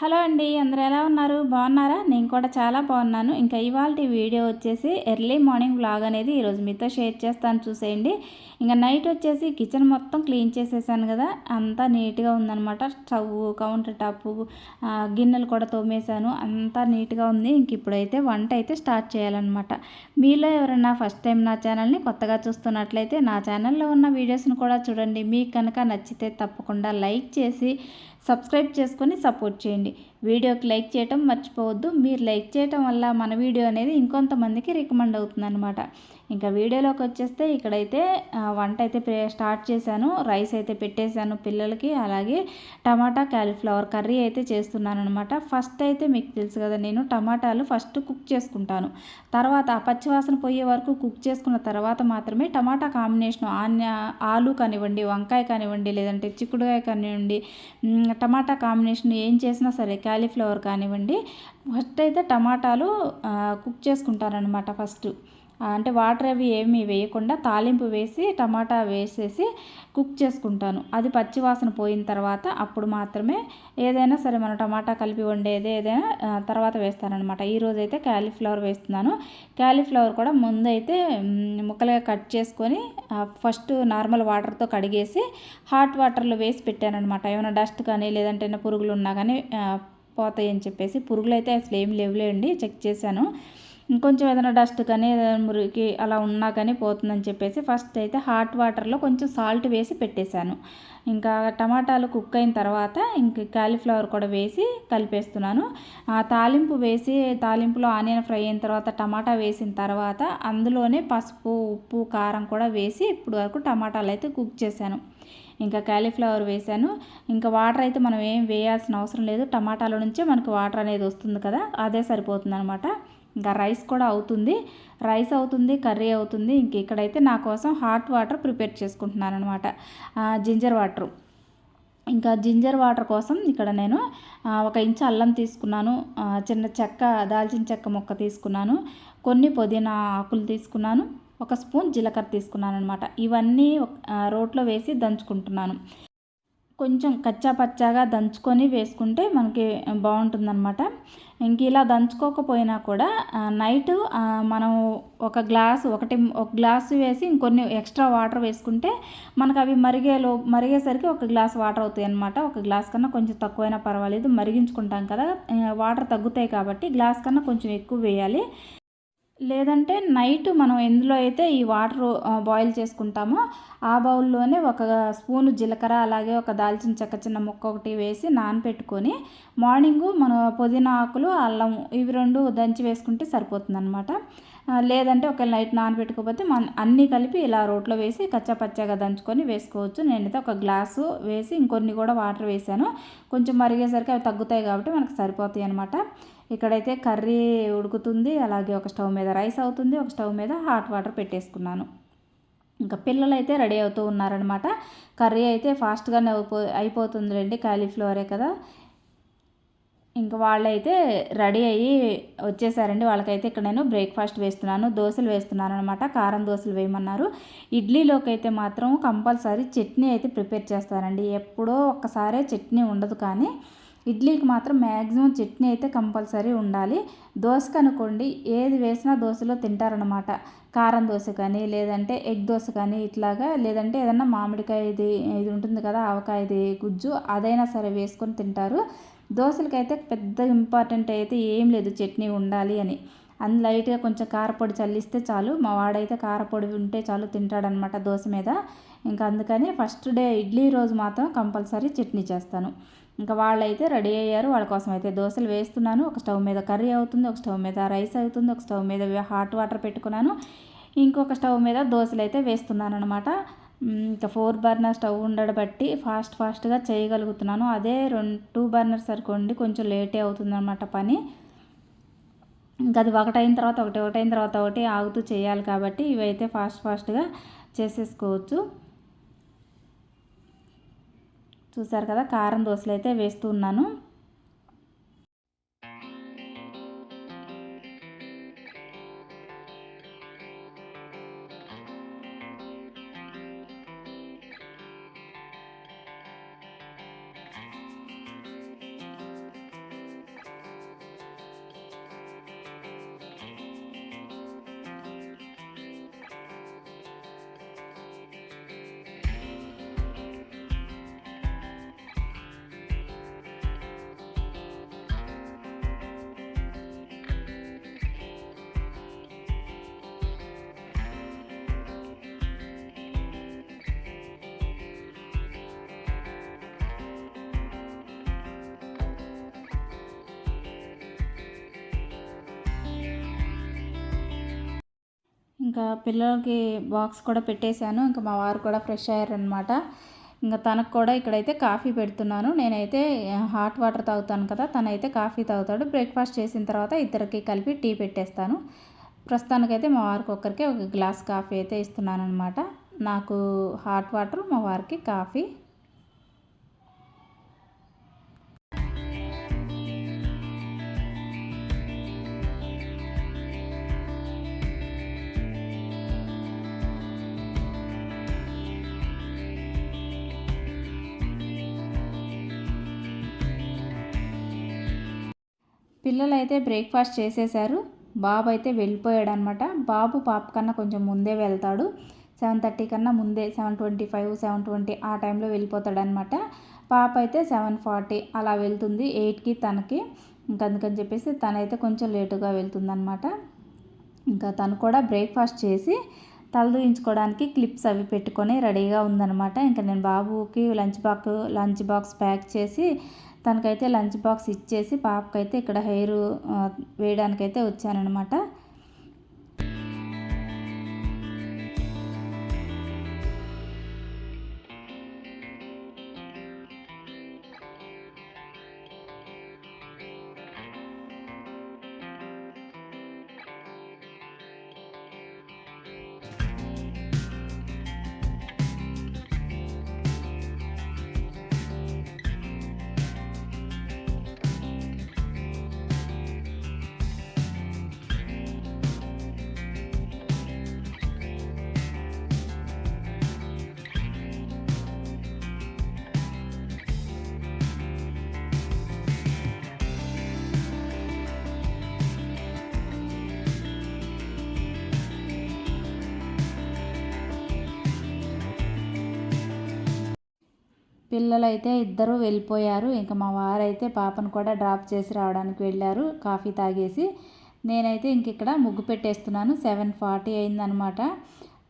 Hello అండి అందరూ ఎలా ఉన్నారు? బాగున్నారా? నేను కూడా చాలా బాగున్నాను. ఇంకా ఇవాళ వీడియో వచ్చేసి ఎర్లీ మార్నింగ్ బ్లాగ్ అనేది ఈరోజు మీతో షేర్ చేస్తాను చూసేయండి. ఇంకా నైట్ వచ్చేసి కిచెన్ మొత్తం క్లీన్ చేసేసాను కదా అంతా నీట్గా ఉందనమాట స్టవ్ కౌంటర్ టాప్ గిన్నెలు కూడా తోమేశాను. అంతా నీట్గా ఉంది. ఇంక ఇప్పుడైతే వంట అయితే స్టార్ట్ చేయాలన్నమాట. మీలో ఎవరైనా ఫస్ట్ టైం నా ఛానల్ని కొత్తగా చూస్తున్నట్లయితే నా ఛానల్లో ఉన్న వీడియోస్ని కూడా చూడండి. మీకు కనుక నచ్చితే తప్పకుండా లైక్ చేసి సబ్స్క్రైబ్ చేసుకొని సపోర్ట్ చేయండి. వీడియోకి లైక్ చేయటం మర్చిపోవద్దు. మీరు లైక్ చేయటం వల్ల మన వీడియో అనేది ఇంకొంతమందికి రికమెండ్ అవుతుందన్నమాట. ఇంకా వీడియోలోకి వచ్చేస్తే ఇక్కడైతే వంట అయితే స్టార్ట్ చేశాను. రైస్ అయితే పెట్టేశాను పిల్లలకి. అలాగే టమాటా క్యాలీఫ్లవర్ కర్రీ అయితే చేస్తున్నాను అనమాట ఫస్ట్ అయితే మీకు తెలుసు కదా నేను టమాటాలు ఫస్ట్ కుక్ చేసుకుంటాను. తర్వాత పచ్చివాసన పోయే వరకు కుక్ చేసుకున్న తర్వాత మాత్రమే టమాటా కాంబినేషన్ ఆన్య ఆలు కానివ్వండి వంకాయ కానివ్వండి లేదంటే చిక్కుడుకాయ కానివ్వండి టమాటా కాంబినేషన్ ఏం చేసినా సరే కాలీఫ్లవర్ కానివ్వండి ఫస్ట్ అయితే టమాటాలు కుక్ చేసుకుంటారనమాట ఫస్ట్ అంటే వాటర్ అవి ఏమీ వేయకుండా తాలింపు వేసి టమాటా వేసేసి కుక్ చేసుకుంటాను. అది పచ్చివాసన పోయిన తర్వాత అప్పుడు మాత్రమే ఏదైనా సరే మనం టమాటా కలిపి వండేది ఏదైనా తర్వాత వేస్తానమాట ఈరోజు అయితే క్యాలీఫ్లవర్ వేస్తున్నాను. క్యాలీఫ్లవర్ కూడా ముందైతే ముక్కలుగా కట్ చేసుకొని ఫస్ట్ నార్మల్ వాటర్తో కడిగేసి హాట్ వాటర్లో వేసి పెట్టానమాట ఏమైనా డస్ట్ కానీ లేదంటే పురుగులు ఉన్నా కానీ పోతాయని చెప్పేసి పురుగులు అయితే అసలు ఏం లేవులేండి చెక్ చేశాను. ఇంకొంచెం ఏదైనా డస్ట్ కానీ ఏదైనా మురికి అలా ఉన్నా కానీ పోతుందని చెప్పేసి ఫస్ట్ అయితే హాట్ వాటర్లో కొంచెం సాల్ట్ వేసి పెట్టేశాను. ఇంకా టమాటాలు కుక్ అయిన తర్వాత ఇంక కాలీఫ్లవర్ కూడా వేసి కలిపేస్తున్నాను. ఆ తాలింపు వేసి తాలింపులో ఆనియన్ ఫ్రై అయిన తర్వాత టమాటా వేసిన తర్వాత అందులోనే పసుపు ఉప్పు కారం కూడా వేసి ఇప్పుడు వరకు టమాటాలు అయితే కుక్ చేశాను. ఇంకా క్యాలీఫ్లవర్ వేశాను. ఇంకా వాటర్ అయితే మనం ఏం వేయాల్సిన అవసరం లేదు. టమాటాల నుంచే మనకు వాటర్ అనేది వస్తుంది కదా అదే సరిపోతుంది అనమాట ఇంకా రైస్ కూడా అవుతుంది. రైస్ అవుతుంది కర్రీ అవుతుంది. ఇంక ఇక్కడైతే నా కోసం హాట్ వాటర్ ప్రిపేర్ చేసుకుంటున్నాను అనమాట జింజర్ వాటర్. ఇంకా జింజర్ వాటర్ కోసం ఇక్కడ నేను ఒక ఇంచు అల్లం తీసుకున్నాను. చిన్న చెక్క దాల్చిన చెక్క మొక్క తీసుకున్నాను. కొన్ని పుదీనా ఆకులు తీసుకున్నాను. ఒక స్పూన్ జీలకర్ర తీసుకున్నాను అనమాట ఇవన్నీ రోట్లో వేసి దంచుకుంటున్నాను. కొంచెం కచ్చా పచ్చాగా దంచుకొని వేసుకుంటే మనకి బాగుంటుందన్నమాట. ఇంక ఇలా దంచుకోకపోయినా కూడా నైట్ మనం ఒక గ్లాస్ ఒకటి ఒక గ్లాసు వేసి ఇంకొన్ని ఎక్స్ట్రా వాటర్ వేసుకుంటే మనకు అవి మరిగేలో మరిగేసరికి ఒక గ్లాస్ వాటర్ అవుతాయి అనమాట ఒక గ్లాస్ కన్నా కొంచెం తక్కువైనా పర్వాలేదు మరిగించుకుంటాం కదా. వాటర్ తగ్గుతాయి కాబట్టి గ్లాస్ కన్నా కొంచెం ఎక్కువ వేయాలి. లేదంటే నైట్ మనం ఎందులో అయితే ఈ వాటర్ బాయిల్ చేసుకుంటామో ఆ బౌల్లోనే ఒక స్పూను జీలకర్ర అలాగే ఒక దాల్చిన చెక్క చిన్న ముక్క ఒకటి వేసి నానపెట్టుకొని మార్నింగు మన పుదీనా ఆకులు అల్లం ఇవి రెండు దంచి వేసుకుంటే సరిపోతుంది అనమాట లేదంటే ఒక నైట్ నానబెట్టుకోకపోతే మన అన్నీ కలిపి ఇలా రోట్లో వేసి కచ్చాపచ్చాగా దంచుకొని వేసుకోవచ్చు. నేనైతే ఒక గ్లాసు వేసి ఇంకొన్ని కూడా వాటర్ వేసాను. కొంచెం మరిగేసరికి అవి తగ్గుతాయి కాబట్టి మనకు సరిపోతాయి అనమాట ఇక్కడైతే కర్రీ ఉడుకుతుంది అలాగే ఒక స్టవ్ మీద రైస్ అవుతుంది ఒక స్టవ్ మీద హాట్ వాటర్ పెట్టేసుకున్నాను. ఇంకా పిల్లలు అయితే రెడీ అవుతూ ఉన్నారనమాట కర్రీ అయితే ఫాస్ట్గానే అయిపో అయిపోతుందిలేండి కాలీఫ్లవరే కదా. ఇంకా వాళ్ళైతే రెడీ అయ్యి వచ్చేసారండి. వాళ్ళకైతే ఇక్కడ నేను బ్రేక్ఫాస్ట్ వేస్తున్నాను దోశలు వేస్తున్నాను అనమాట కారం దోశలు వేయమన్నారు. ఇడ్లీలోకి అయితే మాత్రం కంపల్సరీ చట్నీ అయితే ప్రిపేర్ చేస్తారండి. ఎప్పుడో ఒక్కసారే చట్నీ ఉండదు కానీ ఇడ్లీకి మాత్రం మ్యాక్సిమం చట్నీ అయితే కంపల్సరీ ఉండాలి. దోశకు అనుకోండి ఏది వేసినా దోశలో తింటారనమాట కారం దోశ కానీ లేదంటే ఎగ్ దోశ కానీ ఇట్లాగా లేదంటే ఏదన్నా మామిడికాయ ఇది ఇది ఉంటుంది కదా ఆవకాయది గుజ్జు అదైనా సరే వేసుకొని తింటారు. దోశలకైతే పెద్ద ఇంపార్టెంట్ అయితే ఏం లేదు చట్నీ ఉండాలి అని. అందు లైట్గా కొంచెం కారపొడి చల్లిస్తే చాలు. మా వాడైతే కారపొడి ఉంటే చాలు తింటాడనమాట దోశ మీద. ఇంకా అందుకని ఫస్ట్ డే ఇడ్లీ రోజు మాత్రం కంపల్సరీ చట్నీ చేస్తాను. ఇంకా వాళ్ళైతే రెడీ అయ్యారు. వాళ్ళ కోసం అయితే దోశలు వేస్తున్నాను. ఒక స్టవ్ మీద కర్రీ అవుతుంది ఒక స్టవ్ మీద రైస్ అవుతుంది ఒక స్టవ్ మీద హాట్ వాటర్ పెట్టుకున్నాను. ఇంకొక స్టవ్ మీద దోశలు అయితే వేస్తున్నాను అనమాట ఇంకా ఫోర్ బర్నర్ స్టవ్ ఉండడం బట్టి ఫాస్ట్ ఫాస్ట్గా చేయగలుగుతున్నాను. అదే రెండు టూ బర్నర్స్ అనుకోండి కొంచెం లేటే అవుతుందన్నమాట పని. ఇంకా అది ఒకటైన తర్వాత ఒకటి ఒకటైన తర్వాత ఒకటి ఆగుతూ చేయాలి కాబట్టి ఇవైతే ఫాస్ట్ ఫాస్ట్గా చేసేసుకోవచ్చు. చూసారు కదా కారం దోశలు అయితే వేస్తూ ఇంకా పిల్లలకి బాక్స్ కూడా పెట్టేశాను. ఇంకా మా వారు కూడా ఫ్రెష్ అయ్యారనమాట ఇంకా తనకు కూడా ఇక్కడైతే కాఫీ పెడుతున్నాను. నేనైతే హాట్ వాటర్ తాగుతాను కదా తనైతే కాఫీ తాగుతాడు. బ్రేక్ఫాస్ట్ చేసిన తర్వాత ఇద్దరికి కలిపి టీ పెట్టేస్తాను. ప్రస్తుతానికైతే మా వారికి ఒక్కరికి ఒక గ్లాస్ కాఫీ అయితే ఇస్తున్నాను అనమాట నాకు హాట్ వాటర్ మా వారికి కాఫీ. పిల్లలైతే బ్రేక్ఫాస్ట్ చేసేసారు బాబు అయితే వెళ్ళిపోయాడు అనమాట బాబు పాప కన్నా కొంచెం ముందే వెళ్తాడు. సెవెన్ థర్టీ కన్నా ముందే seven twenty five seven twenty ఆ టైంలో వెళ్ళిపోతాడు అనమాట పాప అయితే సెవెన్ ఫార్టీ అలా వెళ్తుంది ఎయిట్కి తనకి. ఇంకా అందుకని చెప్పేసి తనైతే కొంచెం లేటుగా వెళ్తుందనమాట. ఇంకా తను కూడా బ్రేక్ఫాస్ట్ చేసి తలదూయించుకోవడానికి క్లిప్స్ అవి పెట్టుకొని రెడీగా ఉందనమాట. ఇంకా నేను బాబుకి lunch box lunch box pack చేసి తనకైతే లంచ్ బాక్స్ ఇచ్చేసి పాపకైతే ఇక్కడ హెయిర్ వేయడానికైతే వచ్చాననమాట పిల్లలైతే ఇద్దరు వెళ్ళిపోయారు. ఇంకా మా వారైతే పాపను కూడా డ్రాప్ చేసి రావడానికి వెళ్ళారు. కాఫీ తాగేసి నేనైతే ఇంక ఇక్కడ ముగ్గు పెట్టేస్తున్నాను. సెవెన్ ఫార్టీ అయిందనమాట.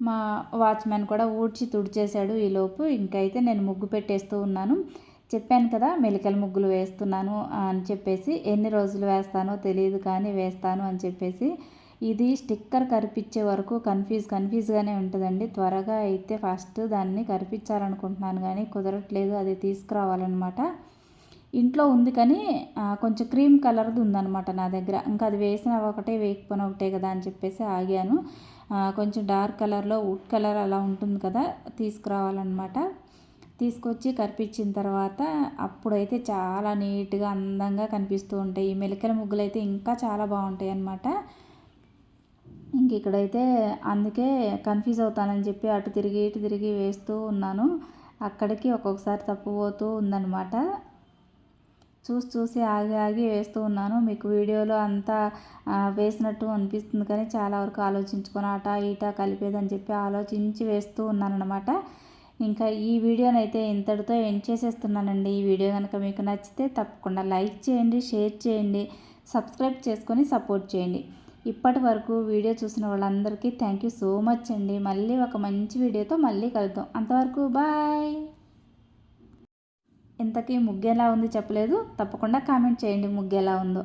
మా వాచ్మెన్ కూడా ఊడ్చి తుడిచేశాడు ఈలోపు ఇంకైతే నేను ముగ్గు పెట్టేస్తూ ఉన్నాను. చెప్పాను కదా మెలికల ముగ్గులు వేస్తున్నాను అని చెప్పేసి ఎన్ని రోజులు వేస్తానో తెలియదు కానీ వేస్తాను అని చెప్పేసి ఇది స్టిక్కర్ కరిపించే వరకు కన్ఫ్యూజ్ కన్ఫ్యూజ్గానే ఉంటుందండి. త్వరగా అయితే ఫస్ట్ దాన్ని కరిపించాలనుకుంటున్నాను కానీ కుదరట్లేదు అది తీసుకురావాలన్నమాట. ఇంట్లో ఉంది కానీ కొంచెం క్రీమ్ కలర్ది ఉందన్నమాట నా దగ్గర. ఇంకా అది వేసిన ఒకటే వేయకపోయిన ఒకటే కదా అని చెప్పేసి ఆగాను. కొంచెం డార్క్ కలర్లో వుడ్ కలర్ అలా ఉంటుంది కదా తీసుకురావాలన్నమాట. తీసుకొచ్చి కరిపించిన తర్వాత అప్పుడైతే చాలా నీట్గా అందంగా కనిపిస్తూ ఉంటాయి. ఈ మెలికల ముగ్గులు అయితే ఇంకా చాలా బాగుంటాయి అన్నమాట ఇంక ఇక్కడైతే అందుకే కన్ఫ్యూజ్ అవుతానని చెప్పి అటు తిరిగి ఇటు తిరిగి వేస్తూ ఉన్నాను. అక్కడికి ఒక్కొక్కసారి తప్పుపోతూ ఉందన్నమాట. చూసి చూసి ఆగి ఆగి వేస్తూ ఉన్నాను. మీకు వీడియోలో అంతా వేసినట్టు అనిపిస్తుంది కానీ చాలా వరకు ఆలోచించుకొని అట ఈట కలిపేదని చెప్పి ఆలోచించి వేస్తూ ఉన్నానన్నమాట. ఇంకా ఈ వీడియోనైతే ఇంతటితో ఎండ్ చేసేస్తున్నానండి. ఈ వీడియో కనుక మీకు నచ్చితే తప్పకుండా లైక్ చేయండి షేర్ చేయండి సబ్స్క్రైబ్ చేసుకొని సపోర్ట్ చేయండి. ఇప్పటి వరకు వీడియో చూసిన వాళ్ళందరికీ థ్యాంక్ యూ సో మచ్ అండి. మళ్ళీ ఒక మంచి వీడియోతో మళ్ళీ కలుద్దాం. అంతవరకు బాయ్ ఇంతకీ ముగ్గేలా ఉంది చెప్పలేదు? తప్పకుండా కామెంట్ చేయండి ముగ్గేలా ఉందో.